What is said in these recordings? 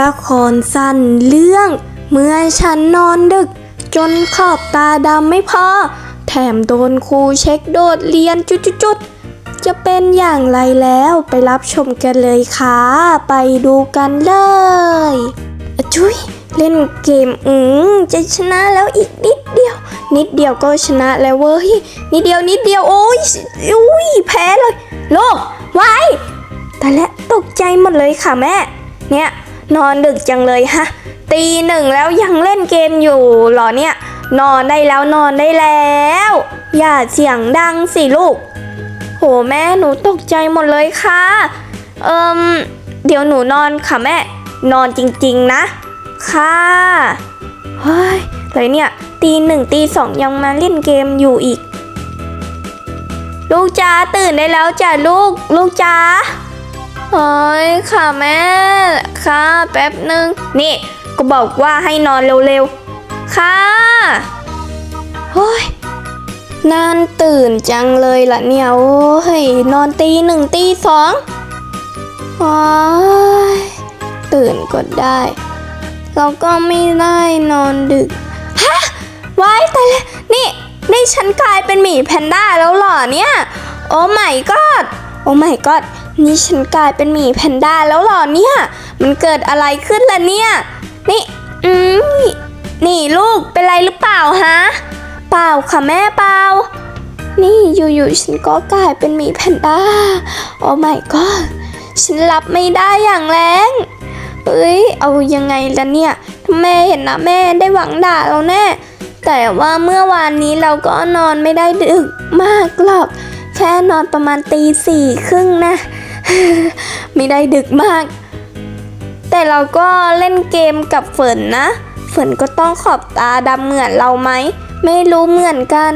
ละครสั้นเรื่อง เมื่อฉันนอนดึก จนขอบตาดำไม่พอ แถมโดนครูเช็คโดดเรียนจุดๆๆจะเป็นอย่างไรแล้วไปรับชมกันเลยค่ะ ไปดูกันเลยอจุ้ยเล่นเกมอืมจะชนะแล้วอีกนิดเดียว นิดเดียวก็ชนะแล้วเว้ยนิดเดียวนิดเดียวโอ้ยอุ้ยแพ้เลย โลกไว้แต่และตกใจหมดเลยค่ะแม่ เนี่ย นอนดึกจังเลยฮะ ตีหนึ่งแล้วยังเล่นเกมอยู่หรอเนี่ย นอนได้แล้วนอนได้แล้ว อย่าเสียงดังสิลูก โหแม่หนูตกใจหมดเลยค่ะ เอิมเดี๋ยวหนูนอนค่ะแม่ นอนจริงๆนะ ค่ะเฮ้ยอะไรเนี่ยตีหนึ่งตีสองยังมาเล่นเกมอยู่อีก ลูกจ้าตื่นได้แล้วจ้ะลูก ลูกจ้า เฮ้ยค่ะแม่ค่ะแป๊บหนึ่งนี่ก็บอกว่าให้นอนเร็วๆ ค่ะเฮ้ยนานตื่นจังเลยล่ะเนี่ยโอ้ยนอนตีหนึ่งตีสองว้ยตื่นก็ได้เราก็ไม่ได้นอนดึก ฮะว้ายแต่ละนี่นี่ฉันกลายเป็นหมีแพนด้าแล้วเหรอเนี่ย โอ้ไม่กอดโอ้ไม่กอด นี่ฉันกลายเป็นหมีแพนด้าแล้วเหรอเนี่ย มันเกิดอะไรขึ้นล่ะเนี่ย นี่ อืมนี่ลูกเป็นไรหรือเปล่าฮะ เปล่าค่ะแม่เปล่า นี่อยู่ๆฉันก็กลายเป็นหมีแพนด้า โอ้ my god ฉันรับไม่ได้อย่างแรงเอ้ย เอายังไงล่ะเนี่ยแม่เห็นนะแม่ได้หวังด่าเราแน่ แต่ว่าเมื่อวานนี้เราก็นอนไม่ได้ดึกมากหรอก แค่นอนประมาณตีสี่ครึ่งนะ ไม่ได้ดึกมาก แต่เราก็เล่นเกมกับเฟินนะเฟินก็ต้องขอบตาดำเหมือนเราไหม ไม่รู้เหมือนกัน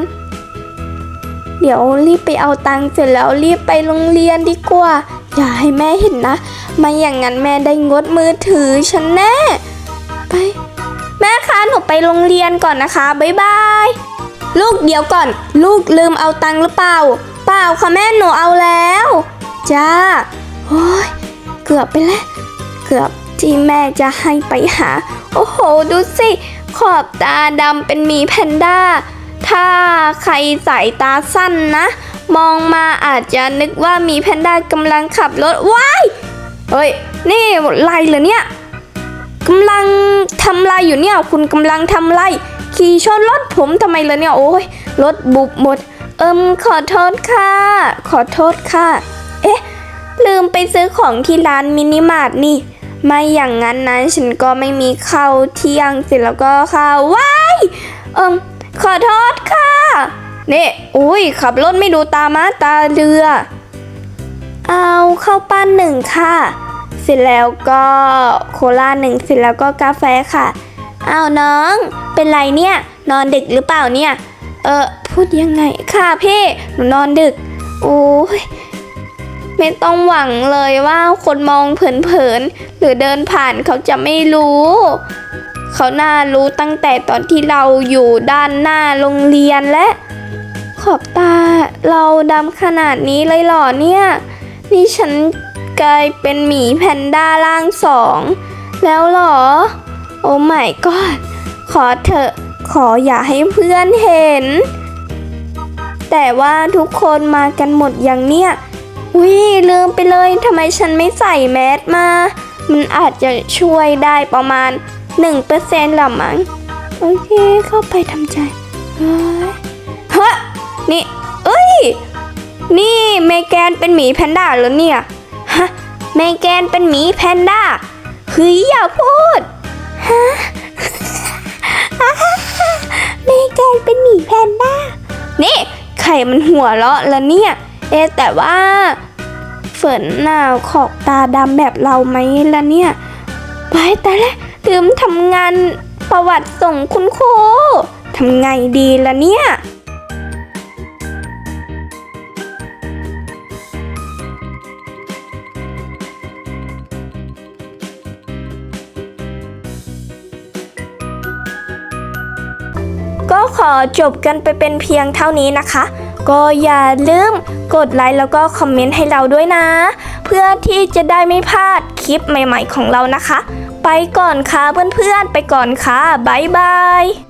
เดี๋ยวรีบไปเอาตังค์เสร็จแล้วรีบไปโรงเรียนดีกว่า อย่าให้แม่เห็นนะ ไม่อย่างนั้นแม่ได้งดมือถือฉันแน่ ไป แม่คะหนูไปโรงเรียนก่อนนะคะ บ๊ายบายลูกเดี๋ยวก่อน ลูกลืมเอาตังค์หรือเปล่า เปล่าค่ะแม่หนูเอาแล้ว จ้า โอ้ย เกือบไปแล้ว เกือบที่แม่จะให้ไปหา โอ้โห ดูสิ ขอบตาดำเป็นหมีแพนด้า ถ้าใครสายตาสั้นนะ มองมาอาจจะนึกว่ามีแพนด้ากำลังขับรถ ว้าย เฮ้ย นี่ไรเหรอเนี่ยกำลังทำไรอยู่เนี่ย คุณกำลังทำไร ขี่ชนรถผมทำไมเลยเนี่ย โอ้ย รถบุบหมด เอิมขอโทษค่ะ ขอโทษค่ะ เอ๊ะ ลืมไปซื้อของที่ร้านมินิมาร์ทนี่ ไม่อย่างนั้นนะฉันก็ไม่มีข้าวเที่ยงเสร็จแล้วก็ข้าวว้ายเอิมขอโทษค่ะนี่อุ้ยขับรถไม่ดูตามาตาเรือ เอาข้าวปั้นหนึ่งค่ะ เสร็จแล้วก็โคลาหนึ่งเสร็จแล้วก็กาแฟค่ะอ้าวน้อง เป็นไรเนี่ย นอนดึกหรือเปล่าเนี่ย เออพูดยังไงค่ะพี่หนูนอนดึก โอ้ย ไม่ต้องหวังเลยว่าคนมองเผินๆหรือเดินผ่านเขาจะไม่รู้ เขาน่ารู้ตั้งแต่ตอนที่เราอยู่ด้านหน้าโรงเรียนและ ขอบตาเราดำขนาดนี้เลยหรอเนี่ย นี่ฉันกลายเป็นหมีแพนด้าร่างสอง แล้วหรอ โอ้ไม่ก็ขอเถอะขออย่าให้เพื่อนเห็น แต่ว่าทุกคนมากันหมดอย่างเนี้ย วิลืมไปเลยทำไมฉันไม่ใส่แมสมา มันอาจจะช่วยได้ประมาณ 1%หรอมั้ง โอเคเข้าไปทำใจ เฮ้ยฮ้ยนี่ เอ้ย นี่เมแกนเป็นหมีแพนด้าเหรอเนี่ย ฮะเมแกนเป็นหมีแพนด้าเฮ้ยอย่าพูด ฮะเมแกนเป็นหมีแพนด้า นี่ไข่มันหัวเราะแล้วเนี่ย เอะแต่ว่าเฟิร์นน่าขอบตาดำแบบเราไหมล่ะเนี่ยไปแต่ละลืมทำงานประวัติส่งคุณครูทำไงดีล่ะเนี่ยก็ขอจบกันไปเป็นเพียงเท่านี้นะคะ ก็อย่าลืมกดไลค์แล้วก็คอมเมนต์ให้เราด้วยนะ เพื่อที่จะได้ไม่พลาดคลิปใหม่ๆของเรานะคะ ไปก่อนค่ะเพื่อนๆ ไปก่อนค่ะบ๊ายบาย